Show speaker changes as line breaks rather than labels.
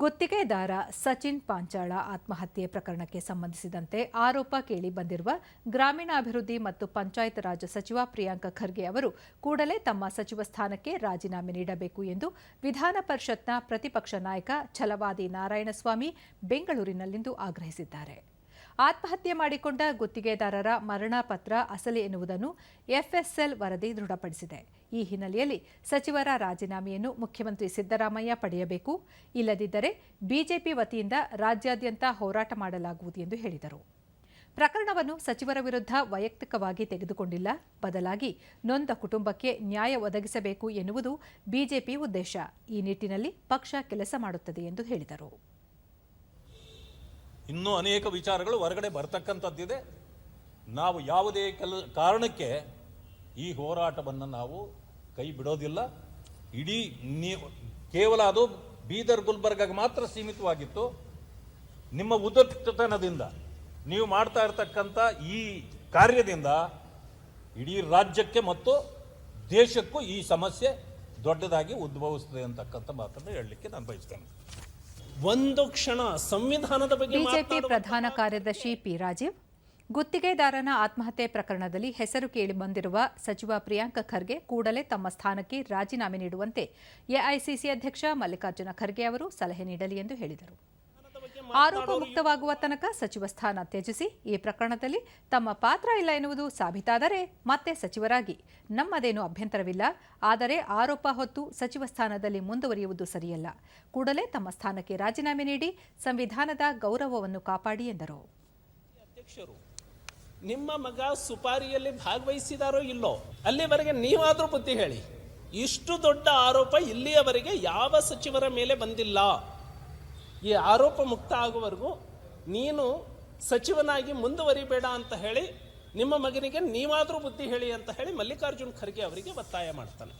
ಗುತ್ತಿಗೆದಾರ ಸಚಿನ್ ಪಾಂಚಾಳ ಆತ್ಮಹತ್ಯೆ ಪ್ರಕರಣಕ್ಕೆ ಸಂಬಂಧಿಸಿದಂತೆ ಆರೋಪ ಕೇಳಿ ಬಂದಿರುವ ಗ್ರಾಮೀಣಾಭಿವೃದ್ಧಿ ಮತ್ತು ಪಂಚಾಯತ್ ರಾಜ್ ಸಚಿವ ಪ್ರಿಯಾಂಕ ಖರ್ಗೆ ಅವರು ಕೂಡಲೇ ತಮ್ಮ ಸಚಿವ ಸ್ಥಾನಕ್ಕೆ ರಾಜೀನಾಮೆ ನೀಡಬೇಕು ಎಂದು ವಿಧಾನ ಪರಿಷತ್ನ ಪ್ರತಿಪಕ್ಷ ನಾಯಕ ಛಲವಾದಿ ನಾರಾಯಣಸ್ವಾಮಿ ಬೆಂಗಳೂರಿನಲ್ಲಿಂದು ಆಗ್ರಹಿಸಿದ್ದಾರೆ. ಆತ್ಮಹತ್ಯೆ ಮಾಡಿಕೊಂಡ ಗುತ್ತಿಗೆದಾರರ ಮರಣ ಪತ್ರ ಅಸಲಿ ಎನ್ನುವುದನ್ನು ಎಫ್ಎಸ್ಎಲ್ ವರದಿ ದೃಢಪಡಿಸಿದೆ. ಈ ಹಿನ್ನೆಲೆಯಲ್ಲಿ ಸಚಿವರ ರಾಜೀನಾಮೆಯನ್ನು ಮುಖ್ಯಮಂತ್ರಿ ಸಿದ್ದರಾಮಯ್ಯ ಪಡೆಯಬೇಕು. ಇಲ್ಲದಿದ್ದರೆ ಬಿಜೆಪಿ ವತಿಯಿಂದ ರಾಜ್ಯಾದ್ಯಂತ ಹೋರಾಟ ಮಾಡಲಾಗುವುದು ಎಂದು ಹೇಳಿದರು. ಪ್ರಕರಣವನ್ನು ಸಚಿವರ ವಿರುದ್ಧ ವೈಯಕ್ತಿಕವಾಗಿ ತೆಗೆದುಕೊಂಡಿಲ್ಲ. ಬದಲಾಗಿ ನೊಂದ ಕುಟುಂಬಕ್ಕೆ ನ್ಯಾಯ ಒದಗಿಸಬೇಕು ಎನ್ನುವುದು ಬಿಜೆಪಿ ಉದ್ದೇಶ. ಈ ನಿಟ್ಟಿನಲ್ಲಿ ಪಕ್ಷ ಕೆಲಸ ಮಾಡುತ್ತದೆ ಎಂದು ಹೇಳಿದರು.
ಇನ್ನೂ ಅನೇಕ ವಿಚಾರಗಳು ಹೊರಗಡೆ ಬರ್ತಕ್ಕಂಥದ್ದಿದೆ. ನಾವು ಯಾವುದೇ ಕೆಲ ಕಾರಣಕ್ಕೆ ಈ ಹೋರಾಟವನ್ನು ನಾವು ಕೈ ಬಿಡೋದಿಲ್ಲ. ಇಡೀ ನೀವು ಕೇವಲ ಅದು ಬೀದರ್ ಗುಲ್ಬರ್ಗಾಗೆ ಮಾತ್ರ ಸೀಮಿತವಾಗಿತ್ತು. ನಿಮ್ಮ ಉದ್ದತನದಿಂದ ನೀವು ಮಾಡ್ತಾ ಇರತಕ್ಕಂಥ ಈ ಕಾರ್ಯದಿಂದ ಇಡೀ ರಾಜ್ಯಕ್ಕೆ ಮತ್ತು ದೇಶಕ್ಕೂ ಈ ಸಮಸ್ಯೆ ದೊಡ್ಡದಾಗಿ ಉದ್ಭವಿಸ್ತದೆ ಅಂತಕ್ಕಂಥ ಮಾತನ್ನು ಹೇಳಲಿಕ್ಕೆ ನಾನು ಬಯಸ್ತೇನೆ.
ಒಂದು ಕ್ಷಣ ಸಂವಿಧಾನದ ಬಗ್ಗೆ
ಬಿಜೆಪಿ ಪ್ರಧಾನ ಕಾರ್ಯದರ್ಶಿ ಪಿ ರಾಜೀವ್ ಗುತ್ತಿಗೆದಾರನ ಆತ್ಮಹತ್ಯೆ ಪ್ರಕರಣದಲ್ಲಿ ಹೆಸರು ಕೇಳಿಬಂದಿರುವ ಸಚಿವ ಪ್ರಿಯಾಂಕ ಖರ್ಗೆ ಕೂಡಲೇ ತಮ್ಮ ಸ್ಥಾನಕ್ಕೆ ರಾಜೀನಾಮೆ ನೀಡುವಂತೆ ಎಐಸಿಸಿ ಅಧ್ಯಕ್ಷ ಮಲ್ಲಿಕಾರ್ಜುನ ಖರ್ಗೆ ಅವರು ಸಲಹೆ ನೀಡಲಿ ಎಂದು ಹೇಳಿದರು. ಆರೋಪ ಮುಕ್ತವಾಗುವ ತನಕ ಸಚಿವ ಸ್ಥಾನ ತ್ಯಜಿಸಿ ಈ ಪ್ರಕರಣದಲ್ಲಿ ತಮ್ಮ ಪಾತ್ರ ಇಲ್ಲ ಎನ್ನುವುದು ಸಾಬೀತಾದರೆ ಮತ್ತೆ ಸಚಿವರಾಗಿ ನಮ್ಮದೇನು ಅಭ್ಯಂತರವಿಲ್ಲ. ಆದರೆ ಆರೋಪ ಹೊತ್ತು ಸಚಿವ ಸ್ಥಾನದಲ್ಲಿ ಮುಂದುವರಿಯುವುದು ಸರಿಯಲ್ಲ. ಕೂಡಲೇ ತಮ್ಮ ಸ್ಥಾನಕ್ಕೆ ರಾಜೀನಾಮೆ ನೀಡಿ ಸಂವಿಧಾನದ ಗೌರವವನ್ನು ಕಾಪಾಡಿ ಎಂದರು.
ನಿಮ್ಮ ಮಗ ಸುಪಾರಿಯಲ್ಲಿ ಭಾಗವಹಿಸಿದಾರೋ ಇಲ್ಲೋ, ಅಲ್ಲಿವರೆಗೆ ನೀವಾದರೂ ಬುದ್ಧಿ ಹೇಳಿ. ಇಷ್ಟು ದೊಡ್ಡ ಆರೋಪ ಇಲ್ಲಿಯವರೆಗೆ ಯಾವ ಸಚಿವರ ಮೇಲೆ ಬಂದಿಲ್ಲ. ಈ ಆರೋಪ ಮುಕ್ತ ಆಗುವವರೆಗೂ ನೀನು ಸಚಿವನಾಗಿ ಮುಂದುವರಿಬೇಡ ಅಂತ ಹೇಳಿ, ನಿಮ್ಮ ಮಗನಿಗೆ ನೀವಾದರೂ ಬುದ್ಧಿ ಹೇಳಿ ಅಂತ ಹೇಳಿ ಮಲ್ಲಿಕಾರ್ಜುನ್ ಖರ್ಗೆ ಅವರಿಗೆ ಒತ್ತಾಯ ಮಾಡ್ತಾನೆ.